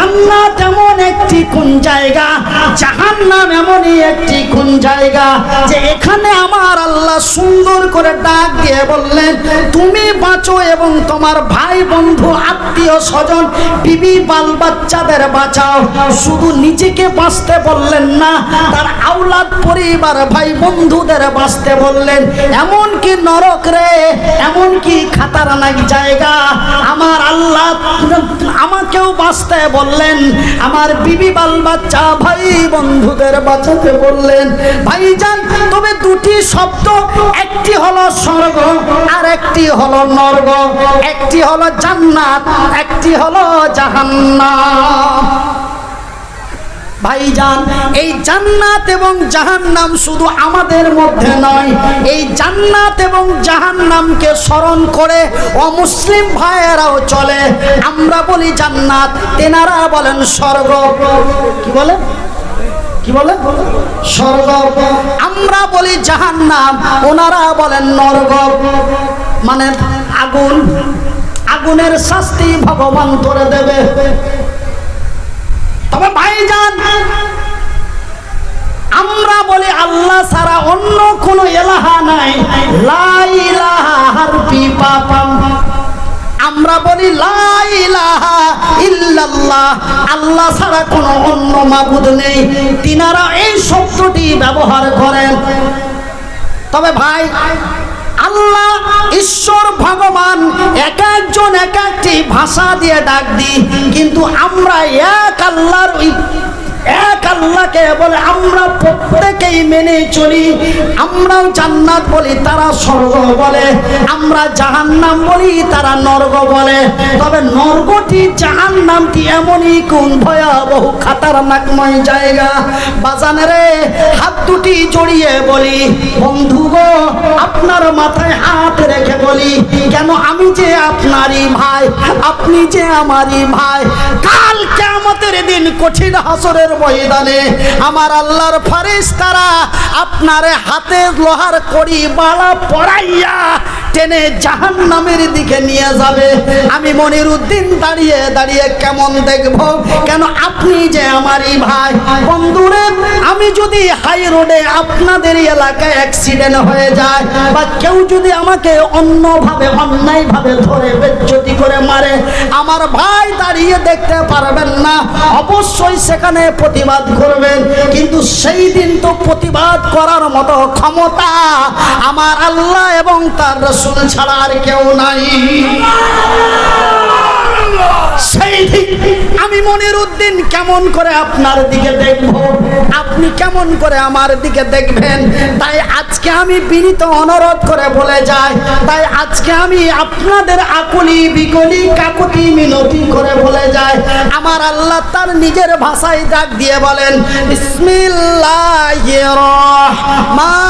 জান্নাত এমন একটি কোন জায়গা? জাহান্নাম এমনই একটি কোন জায়গা যে এখানে আমার আল্লাহ সুন্দর করে ডাক দিয়ে বললেন, তুমি বাঁচো এবং তোমার ভাই, বন্ধু, আত্মীয়, স্বজন, বিবি, বাল বাচ্চাদের বাঁচাও। শুধু নিজেকে বাঁচতে বললেন না, তার আওলাদ, পরিবার, ভাই, বন্ধুদের বাঁচতে বললেন এমন কি নরক রে এমন কি খাতারানাক জায়গা, আমার আল্লাহ আমাকেও বাঁচতে বললেন, আমার বিবি, বাল বাচ্চা, ভাই বন্ধুদের বাঁচাতে বললেন, ভাইজান, তবে দুটি শব্দ, একটি হলো স্বর্গ আর একটি হলো নর্গ। একটি হলো জান্নাত, একটি হলো জাহান্নাম। ভাইজান, এই জান্নাত এবং জাহান্নাম শুধু আমাদের মধ্যে নয়, এই জান্নাত এবং জাহান্নামকে স্মরণ করে অমুসলিম ভাইয়েরাও চলে। আমরা বলি জান্নাত, তেনারা বলেন স্বর্গ। কি বলে স্বর্গ আমরা বলি জাহান্নাম, ওনারা বলেন নরক মানে আগুন, আগুনের শাস্তি ভগবান করে দেবে। তবে ভাইজান, আমরা বলি আল্লাহ ছাড়া অন্য কোনো এলাহা নাই। লা ইলাহা হারফি পাপাম আমরা বলি আল্লাহ ছাড়া কোনো অন্য মাবুদ নেই। তিনারা এই শব্দটি ব্যবহার করেন। তবে ভাই, আল্লাহ ঈশ্বর ভগবান এক একজন এক একটি ভাষা দিয়ে ডাক দিই, কিন্তু আমরা এক আল্লাহর এক হাত দুটি জড়িয়ে বলি, বন্ধু গো, আপনার মাথায় হাত রেখে বলি, কেন আমি যে আপনারই ভাই? আপনি যে আমারই ভাই? কাল কেমতের দিন কঠিন হাসরের ময়দানে আমার আল্লাহর ফারিস তারা আপনার হাতে লোহার করি বালা পড়াইয়া টেনে জাহান নামের দিকে নিয়ে যাবে। আমি মনির উদ্দিন দাঁড়িয়ে দাঁড়িয়ে কেমন দেখব? কেন আপনি যে আমারই ভাই? বন্ধুরে, আমি যদি হাই রোডে আপনাদের এলাকায় অ্যাক্সিডেন্ট হয়ে যায়, বা কেউ যদি আমাকে অন্যভাবে, অন্যায়ভাবে ধরে বেজ্জতি করে মারে, আমার ভাই দাঁড়িয়ে দেখতে পারবেন না। অবশ্যই সেখানে প্রতিবাদ করবেন। কিন্তু সেই দিন তো প্রতিবাদ করার মতো ক্ষমতা আমার আল্লাহ এবং তার রসুল ছাড়া আর কেউ নাই। আমি মনির উদ্দিন কেমন করে আপনার দিকে দেখব? আপনি কেমন করে আমার দিকে দেখবেন? তাই আজকে আমি বিনীত অনুরোধ করে বলে যাই। তাই আজকে আমি আপনাদের আকুলি, বিকলি, কাকুতি মিনতি করে বলে যাই। আমার আল্লাহ তার নিজের ভাষায় ডাক দিয়ে বলেন রহমানির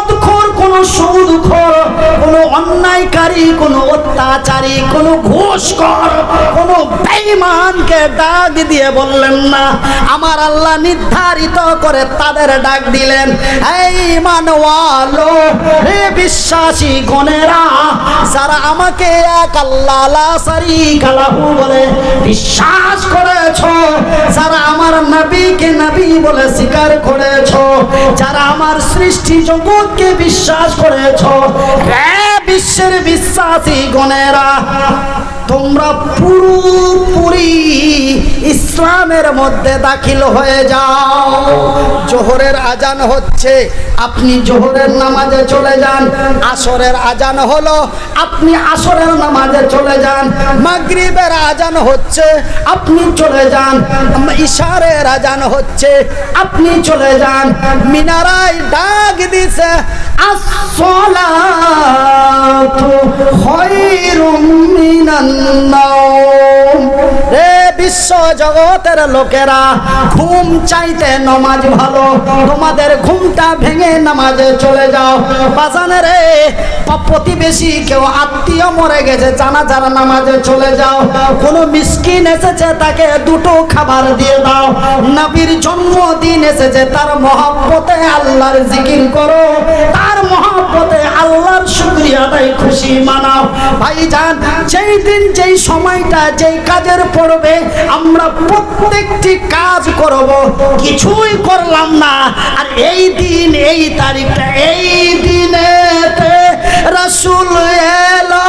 অন্যায়কারী, কোন অত্যাচারী, কোন ঘুষখোর, কোন বেঈমানকে ডাক দিয়ে বললেন না। আমার আল্লাহ নির্ধারিত করে তাদের ডাক দিলেন, এই মানওয়ালো, হে বিশ্বাসী গণেরা, যারা আমাকে এক আল্লাহ লা শারীকা লাহু বলে বিশ্বাস করেছ, যারা আমার নবীকে নবী বলে স্বীকার করেছ, যারা আমার সৃষ্টি জগৎকে বিশ্বাস করেছ, হে বিশ্বের বিশ্বাসী গণেরা। তোমরা পুরোপুরি ইসলামের মধ্যে দাখিল হয়ে যাও। জোহরের আজান হচ্ছে, আপনি জোহরের নামাজে চলে যান। আসরের আজান হলো, আপনি আসরের নামাজে চলে যান। মাগরিবের আজান হচ্ছে, আপনি চলে যান। ইশারের আজান হচ্ছে, আপনি চলে যান। মিনারায় ডাক দিছে আসলা النوم বিশ্ব জগতের লোকেরা, ঘুম চাইতে নমাজ ভালো। তোমাদের ঘুমটা ভেঙে নামাজে চলে যাও। বাজানে রে প্রতিবেশী কেউ আত্মীয় মরে গেছে, জানাজার নামাজে চলে যাও। কোনো মিসকিন এসেছে, তাকে দুটো খাবার দিয়ে দাও। নবীর জন্মদিন এসেছে, তার মহাব্বতে আল্লাহর জিকির করো। তার মহাব্বতে আল্লাহর শুক্রিয়া আদায় খুশি মানাও। ভাইজান, যেই দিন, যেই সময়টা, যেই কাজের পড়বে আমরা প্রত্যেকটি কাজ করব। কিছুই করলাম না। আর এই দিন, এই তারিখটা, এই দিনেতে রসুল এলো।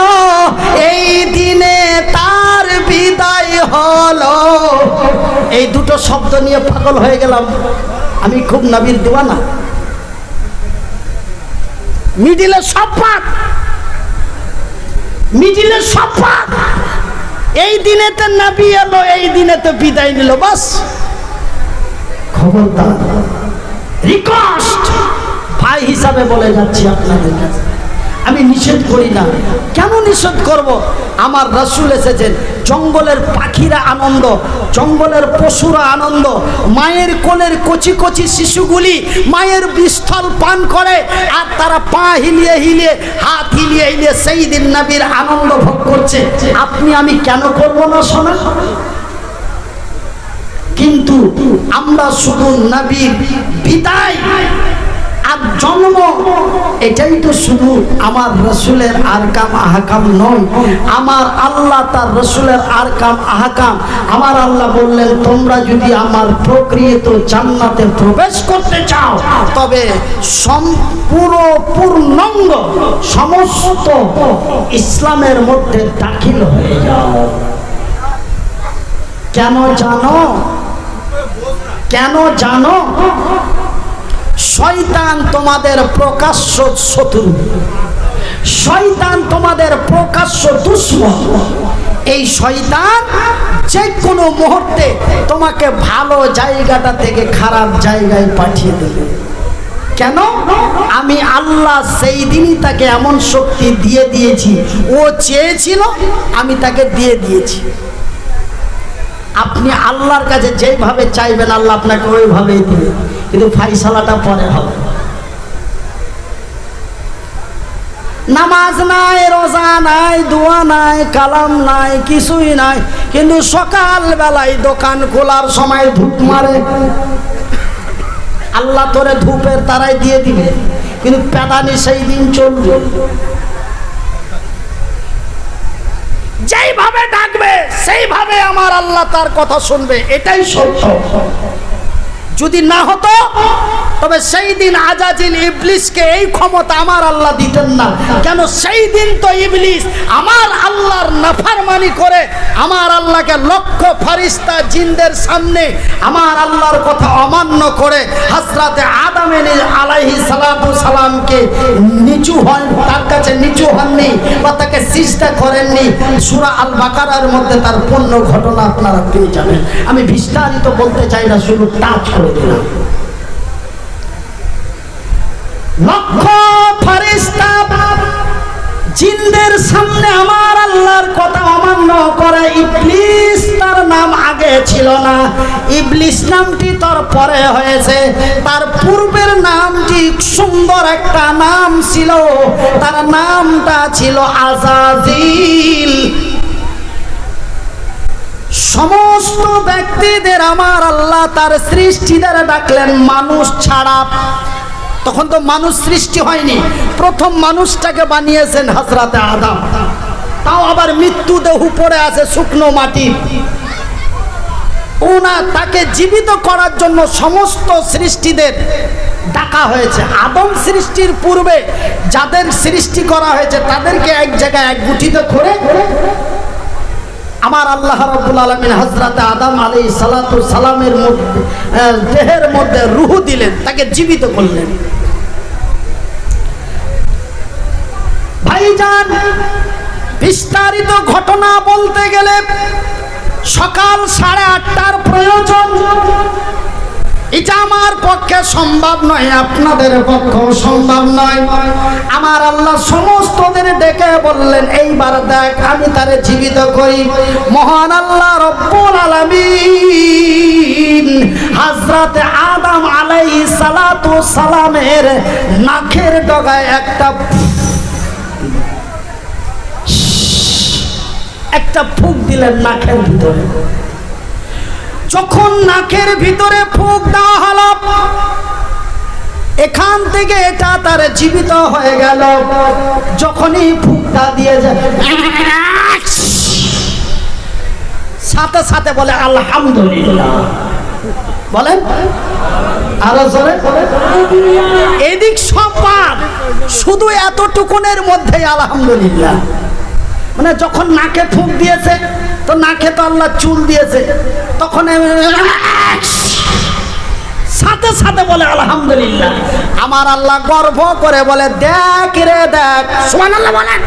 এই দিনে তার বিদায় হলো। এই দুটো শব্দ নিয়ে পাগল হয়ে গেলাম। আমি খুব নবীর দেওয়ানা। মিডিলে সব পাক। মিডিলে সব পাক। এই দিনে দিনেতে নাবি এলো, এই দিনে তো বিদায় নিল, বাস। খবরদার। রিকোয়েস্ট ভাই হিসাবে বলে যাচ্ছি আপনাদের কাছে। আমি নিষেধ করি না। কেন নিষেধ করব? আমার রসুল এসেছেন। জঙ্গলের পাখিরা আনন্দ, জঙ্গলের পশুরা আনন্দ। মায়ের কোলের কচি কচি শিশুগুলি মায়ের বিস্থল পান করে আর তারা পা হিলিয়ে হিলিয়ে, হাত হিলিয়ে হিলিয়ে সেই দিন নাবির আনন্দ ভোগ করছে। আপনি আমি কেন করব না শোনা কিন্তু আমরা শুধু নবীর বিদায় আর জন্ম, এটাই তো শুধু আমার রসুলের আরকাম আহকাম নয়। আমার আল্লাহ তার রসুলের আরকাম আহকাম। আমার আল্লাহ বললেন, তোমরা যদি আমার প্রকৃত জান্নাতে প্রবেশ করতে চাও, তবে সম্পূর্ণ পূর্ণাঙ্গ সমস্ত ইসলামের মধ্যে দাখিল হয়ে যাও। কেন জানো? কেন জানো? শয়তান তোমাদের প্রকাশ্য শত্রু। শয়তান তোমাদের প্রকাশ্য দুশ্মন। এই শয়তান যে কোনো মুহূর্তে তোমাকে ভালো জায়গাটা থেকে খারাপ জায়গায় পাঠিয়ে দেবে। কেন? আমি আল্লাহ সেই দিনই তাকে এমন শক্তি দিয়ে দিয়েছি। ও চেয়েছিল, আমি তাকে দিয়ে দিয়েছি। আপনি আল্লাহর কাছে যেইভাবে চাইবেন, আল্লাহ আপনাকে ওইভাবেই দিবে। কিন্তু ফাইসালাটা পরে হবে। নামাজ নাই, রোজা নাই, দোয়া নাই, কালাম নাই, কিছুই নাই। কিন্তু সকাল বেলায় দোকান খোলার সময় ধূপ মারে। আল্লাহ তোরে ধূপের তারাই দিয়ে দিবে, কিন্তু পেদানি সেই দিন চলবে। যেইভাবে ডাকবে, সেইভাবে আমার আল্লাহ তার কথা শুনবে, এটাই সত্য। যদি না হতো, তবে সেই দিন আজাজিল ইবলিসকে এই ক্ষমতা আমার আল্লাহ দিতেন না। কেন সেই দিন তো ইবলিস আমার আল্লাহর নাফারমানি করে আমার আল্লাহকে লক্ষ ফারিস্তা জিনদের সামনে আমার আল্লাহর কথা অমান্য করে হাসরাতে আদামে আলাইহি সালাতু সালামকে নিচু হন, তার কাছে নিচু হননি বা তাকে সিজদা করেননি। সূরা আল বাকারার মধ্যে তার পূর্ণ ঘটনা আপনারা পেয়ে যাবেন। আমি বিস্তারিত বলতে চাই না, শুধু টাচ জিনদের সামনে আমার আল্লাহর কথা অমান্য করে। ইবলিস তার নাম আগে ছিল না। ইবলিস নামটি তার পরে হয়েছে। তার পূর্বের নামটি সুন্দর একটা নাম ছিল। তার নামটা ছিল আজাজিল। সমস্ত ব্যক্তিদের আমার আল্লাহ তার সৃষ্টি দ্বারা ডাকলেন, মানুষ ছাড়া। তখন তো মানুষ সৃষ্টি হয়নি। প্রথম মানুষটাকে বানিয়েছেন হাজরাতে আদাম। তাও আবার মৃত্যু দেহ পড়ে আছে শুকনো মাটি। ওনা তাকে জীবিত করার জন্য সমস্ত সৃষ্টিদের ডাকা হয়েছে। আদম সৃষ্টির পূর্বে যাদের সৃষ্টি করা হয়েছে, তাদেরকে এক জায়গায় একগুঠিত করে আমার আল্লাহ রব্বুল আলমিন হজরত আদাম আলী সালাতু সালামের মধ্যে দেহের মধ্যে রুহু দিলেন, তাকে জীবিত করলেন। ভাইজান, বিস্তারিত ঘটনা বলতে গেলে সকাল সাড়ে আটটার প্রয়োজন। এটা আমার পক্ষে সম্ভব নয়, আপনাদের পক্ষেও সম্ভব নয়। আমার আল্লাহ সমস্তদের ডেকে বললেন, এইবার দেখ, আমি তারে জীবিত করি। মহান আল্লাহ রব্বুল আলামিন হযরত আদম আলাইহিস সালাতু সালামের নাকের ডগায় একটা একটা ফুক দিলেন নাকের ভিতরে। যখন নাকের ভিতরে ফুক দেওয়া হলো, এখান থেকে এটা তার জীবিত হয়ে গেল। যখনই ফুকটা দিয়ে যায়, সাথে সাথে বলে, আলহামদুলিল্লাহ। বলেন এদিক সব বাদ শুধু এতটুকুনের মধ্যে আলহামদুলিল্লাহ। মানে যখন নাকে ফুক দিয়েছে তো না খেতে আল্লাহ চুল দিয়েছে। তখন সাথে সাথে বলে, আলহামদুলিল্লাহ। আমার আল্লাহ গর্ব করে বলে, দেখ রে, দেখ। সুবহানাল্লাহ বলেন।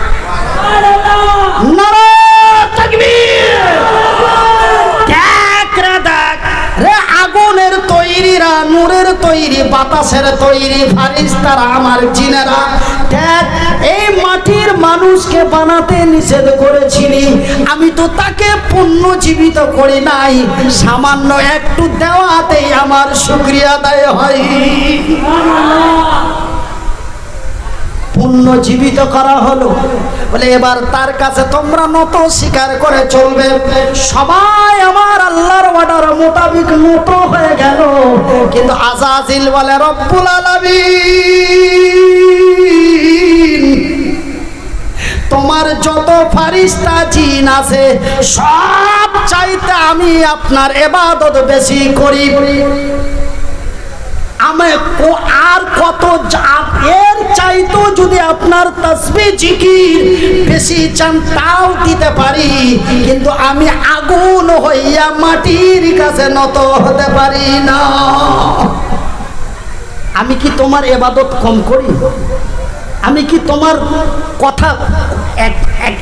নারায়ে তাকবীর। নূরের তৈরি, বাতাসের তৈরি, ফারিস্তারা, আমার জিনেরা। দেখ, এই মাটির মানুষকে বানাতে নিষেধ করেছিলি। আমি তো তাকে পূর্ণ জীবিত করি নাই। সামান্য একটু দেওয়াতেই আমার শুক্রিয়া দায় হয়। পূর্ণ জীবিত করা হলো। বলে এবার তার কাছে তোমরা নত স্বীকার করে চলবে। সবাই আমার আল্লাহর অর্ডার মোতাবিক নত হয়ে গেল। কিন্তু আজাজিল বলে, রব্বুল আলামিন, তোমার যত ফারিস্তা, জিন আছে, সব চাইতে আমি আপনার এবাদত বেশি করি। আমি আর কত চাইতো যদি আপনার তসবি জিকির বেশি চান, তাও দিতে পারি। কিন্তু আমি আগুন হইয়া মাটির কাছে নত হতে পারি না। আমি কি তোমার এবাদত কম করি? আমি কি তোমার কথা এক এক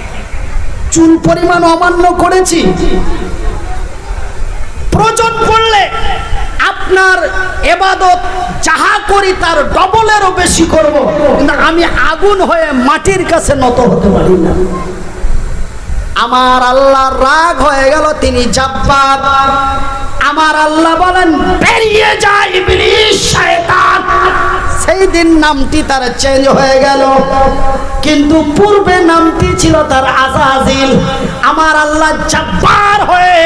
চুল পরিমাণ অমান্য করেছি? প্রয়োজন পড়লে আপনার এবাদত যাহা করি তার ডবলেরও বেশি করব। কিন্তু আমি আগুন হয়ে মাটির কাছে নত হতে পারি না। আমার আল্লাহ রাগ হয়ে গেল, তিনি জাব্বার। আমার আল্লাহ বলেন, বেরিয়ে যায় ইবলিস, শয়তান। সেই দিন নামটি তার চেঞ্জ হয়ে গেল। কিন্তু পূর্বে নামটি ছিল তার আজাজিল। আমার আল্লাহ জাব্বার হয়ে,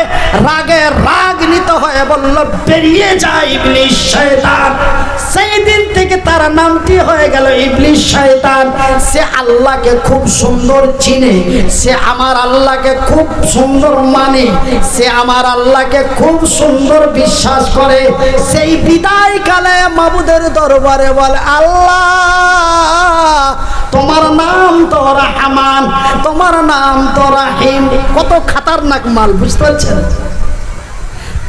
রাগে রাগনিত হয়ে বলল, বেরিয়ে যায় ইবলিশ শয়তান। সেই দিন থেকে তার নামটি হয়ে গেল ইবলিশ শয়তান। সে আল্লাহকে খুব সুন্দর চিনে, সে আমার আল্লাহকে খুব সুন্দর মানে সে আমার আল্লাহকে খুব সুন্দর বিশ্বাস করে। সেই বিদায় কালে মাবুদের দরবারে বলে, আল্লাহ, তোমার নাম তো রহমান, তোমার নাম তো রাহিম। কত খাতারনাক মাল, বুঝতে পারছেন?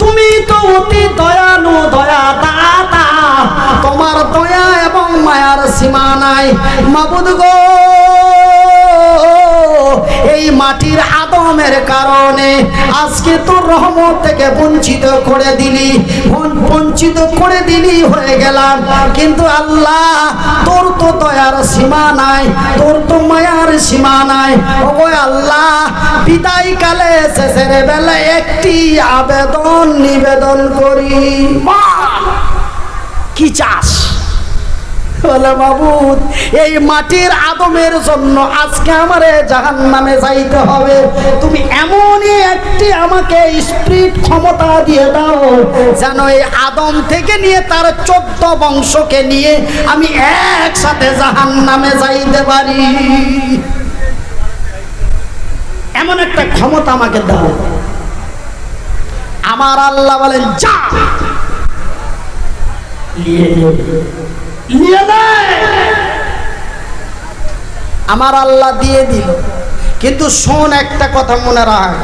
তুমি তো অতি দয়ালু দয়া দাতা তোমার দয়া এবং মায়ার সীমা নাই। মাবুদ গো। এই মাটির আদমের কারণে আজকে তোর রহমত থেকে বঞ্চিত করে দিলি বঞ্চিত করে দিলি হয়ে গেলাম। কিন্তু আল্লাহ, তোর তো দয়ার সীমা নাই, তোর তো মায়ার সীমা নাই। ওগো আল্লাহ বিদায় কালে শেষের বেলা একটি আবেদন নিবেদন করি। কি চাস? এই মাটির আদমের জন্য আজকে আমারে জাহান নামে যাইতে হবে। তুমি এমনই একটি আমাকে স্পিরিট ক্ষমতা দিয়ে দাও, যেন এই আদম থেকে নিয়ে তার চোদ্দ বংশকে নিয়ে আমি একসাথে জাহান নামে যাইতে পারি। এমন একটা ক্ষমতা আমাকে দাও। আমার আল্লাহ বলেন, যা, নিয়ে আমার আল্লাহ দিয়ে দিল। কিন্তু শোন একটা কথা মনে রাখ।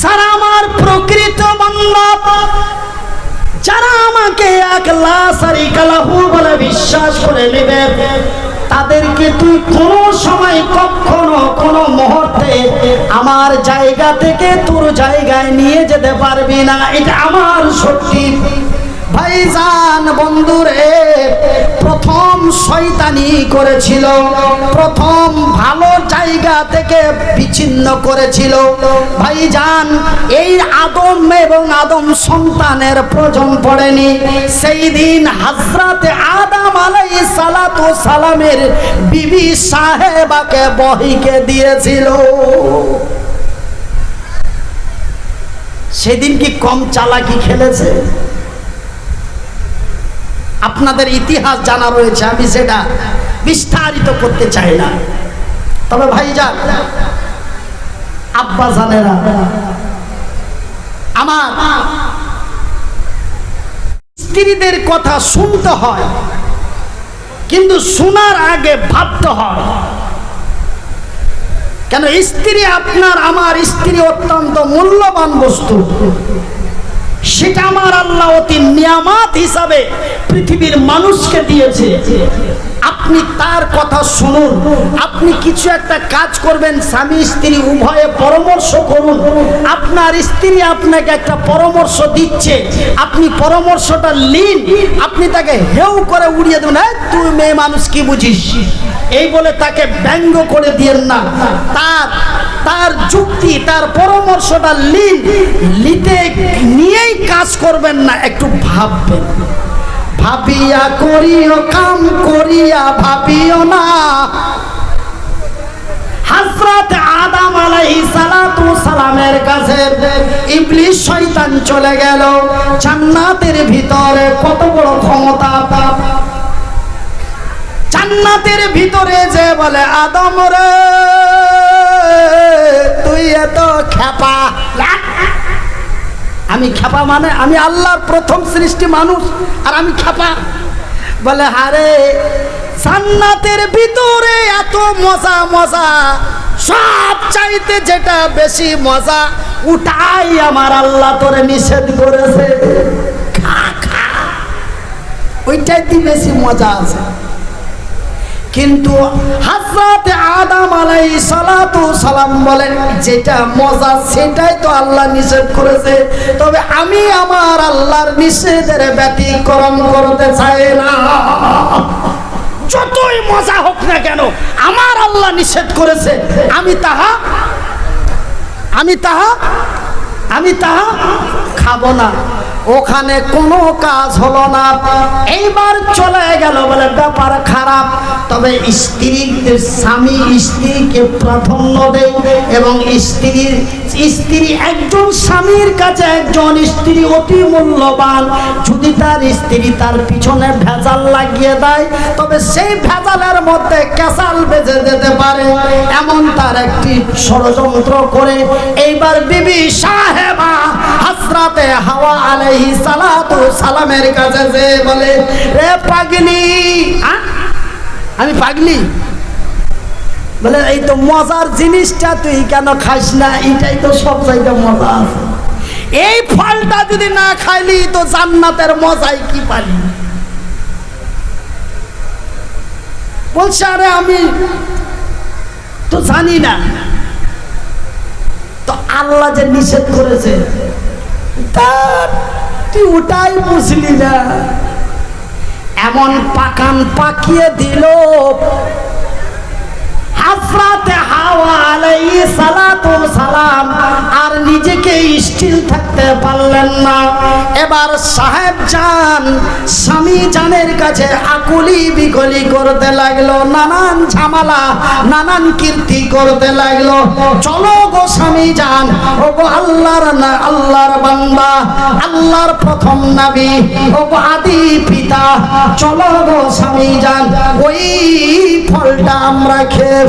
সারা আমার প্রকৃত যারা আমাকে একলা সারি কালাহু বলে বিশ্বাস করে নেবে, তাদেরকে তুই কোনো সময় কখনো কোনো মুহূর্তে আমার জায়গা থেকে তোর জায়গায় নিয়ে যেতে পারবি না। এটা আমার সত্যি। ভাইজান বন্ধুরে, প্রথম শয়তানি করেছিল, প্রথম ভালো জায়গা থেকে বিচ্ছিন্ন করেছিল। ভাইজান, এই আদম এবং আদম সন্তানের প্রজন্ম পড়েনি। সেই দিন হাজরাতে আদম আলাই সালাতু সালামের বিবি সাহেবাকে বহিকে দিয়েছিল। সেদিন কি কম চালাকি খেলেছে? আপনাদের ইতিহাস জানা রয়েছে, আমি সেটা বিস্তারিত করতে চাই না। তবে ভাইজান, আব্বা জানেরা, আমার স্ত্রীদের কথা শুনতে হয়, কিন্তু শোনার আগে ভাবতে হয়, কেন স্ত্রী আপনার, আমার স্ত্রী অত্যন্ত মূল্যবান বস্তু। সেটা আমার আল্লাহ অতি নিয়ামাত হিসাবে পৃথিবীর মানুষকে দিয়েছে। আপনি তার কথা শুনুন। আপনি কিছু একটা কাজ করবেন স্বামী স্ত্রী উভয়ে পরামর্শ করুন। আপনার স্ত্রী আপনাকে একটা পরামর্শ দিচ্ছে। আপনি পরামর্শটা লিন আপনি তাকে হেউ করে উড়িয়ে দেবেন "এই, তুই মেয়ে মানুষ কি বুঝিস? এই বলে তাকে ব্যঙ্গ করে দিয়েন না। তার তার যুক্তি তার পরামর্শটা লিন লিতে নিয়েই কাজ করবেন না একটু ভাববেন। ভাবিয়া করিও কাম, করিয়া ভাবিও না। হযরত আদম আলাইহিস সালাতু সালামের কাছে ইবলিস শয়তান চলে গেল। জান্নাতের ভিতরে কত বড় ক্ষমতা। জান্নাতের ভিতরে যে বলে, আদম রে, তুই এত খেপা আমি খেপা মানে আমি আল্লাহর প্রথম সৃষ্টি মানুষ, আর আমি খেপা বলে, হারে, জান্নাতের ভিতরে এত মজা মজা, সব চাইতে যেটা বেশি মজা উঠাই আমার আল্লাহ তোরে নিষেধ করেছে। খা খা। ওইটাইতে বেশি মজা আছে। কিন্তু হাজরাতে আদম আলাই সালাতু সালাম বলেন, যেটা মজা সেটাই তো আল্লাহ নিষেধ করেছে। তবে আমি আমার আল্লাহর নিষেধের ব্যতিক্রম করতে চাই না। যতই মজা হোক না কেন, আমার আল্লাহ নিষেধ করেছে। আমি তাহা আমি তাহা আমি তাহা খাব না। ওখানে কোনো কাজ হলো না। এইবার চলে গেল বলে ব্যাপার খারাপ। তবে স্ত্রীর স্বামী স্ত্রীকে প্রাধান্য দেয় এবং স্ত্রীর, স্ত্রী একজন স্বামীর কাছে একজন স্ত্রী অতি মূল্যবান। যদি তার স্ত্রী তার পিছনে ভেজাল লাগিয়ে দেয়, তবে সেই ভেজালের মধ্যে ক্যাসাল বেজে যেতে পারে। এমন তার একটি ষড়যন্ত্র করে। এইবার বিবি সাহেবা হাসরাতে হাওয়া আলাইহি সালাতু সালামের কাছে যে বলে, রে পাগলি। আমি পাগলি? বলে, এই তো মজার জিনিসটা তুই কেন খাস না? এটাই তো সব চাইতে মজা আছে। এই ফলটা যদি না খাইলি, তো জান্নাতের মজাই কি পালি? বলছে, আরে আমি তো জানি না। তো আল্লাহ যে নিষেধ করেছে তা তুই ওটাই বুঝলি না। এমন পাকান পাকিয়ে দিল হাফরাতে হাওয়া আলাইহি সালাতু সালাম আর নিজেকে স্টিল থাকতে পারলেন না। এবার সাহেব জান স্বামী জানের কাছে আকুলি বিকলি করতে লাগল, নানান ঝামেলা, নানান কীর্তি করতে লাগল। চলো গো স্বামী জান ও গো আল্লাহর না, আল্লাহর বান্দা, আল্লাহর প্রথম নবী ও গো আদি পিতা। চলো গো স্বামী জান ওই ফলটা আমরা খেয়ে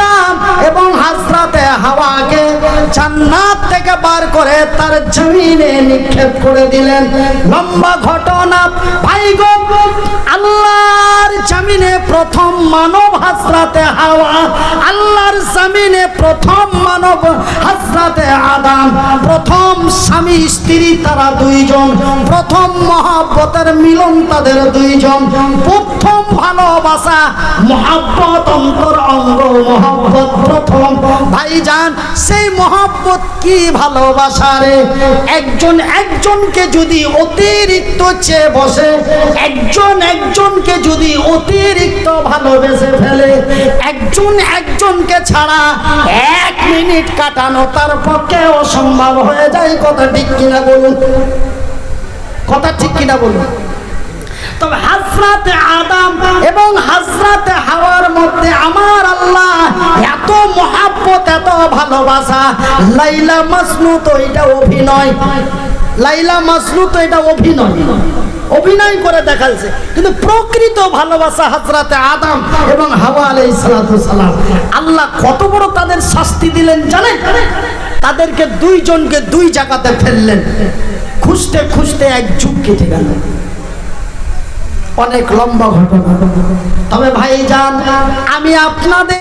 আদাম এবং হাজরাতে হাওয়াকে জান্নাত থেকে বার করে তার জমিনে নিক্ষেপ করে দিলেন। লম্বা ঘটনা। ভাই গো, আল্লাহর জমিনে প্রথম মানব হাজরাতে হাওয়া জমিনে প্রথম মানব হাজরাতে আদাম, প্রথম স্বামী স্ত্রী তারা দুইজন, প্রথম মহাব্বতের মিলন তাদের দুইজন। প্রথম ভালোবাসা মহাব্বত, অন্তর, অঙ্গ, মহাব্বত প্রথম। ভাইজান, সেই মহাব্বত কি ভালোবাসা রে? একজন একজনকে যদি অতিরিক্ত চেয়ে বসে, একজন একজনকে যদি অতিরিক্ত ভালোবেসে ফেলে, একজন একজনকে ছাড়া এক মিনিট কাটানো তার পক্ষে অসম্ভব হয়ে যায় কথা ঠিক কিনা বলুন। কথা ঠিক কিনা বলুন। তবে হাজরাতে আদাম এবং হাজরাতে হাওয়ার মধ্যে আমার আল্লাহ এত মহাব্বত, এত ভালোবাসা, লাইলা মাসনু তো এটা অভিনয়। লাইলা মাসনু তো এটা অভিনয়। অভিনয় করে দেখাচ্ছে। কিন্তু প্রকৃত ভালোবাসা হাজরাতে আদম এবং হাওয়া আলাই সালাম। আল্লাহ কত বড় তাদের শাস্তি দিলেন জানেন? তাদেরকে দুইজনকে দুই জায়গাতে ফেললেন। খুঁজতে খুঁজতে এক যুগ কেটে গেল। অনেক লম্বা ঘটনা। তবে ভাই যান আমি আপনাদের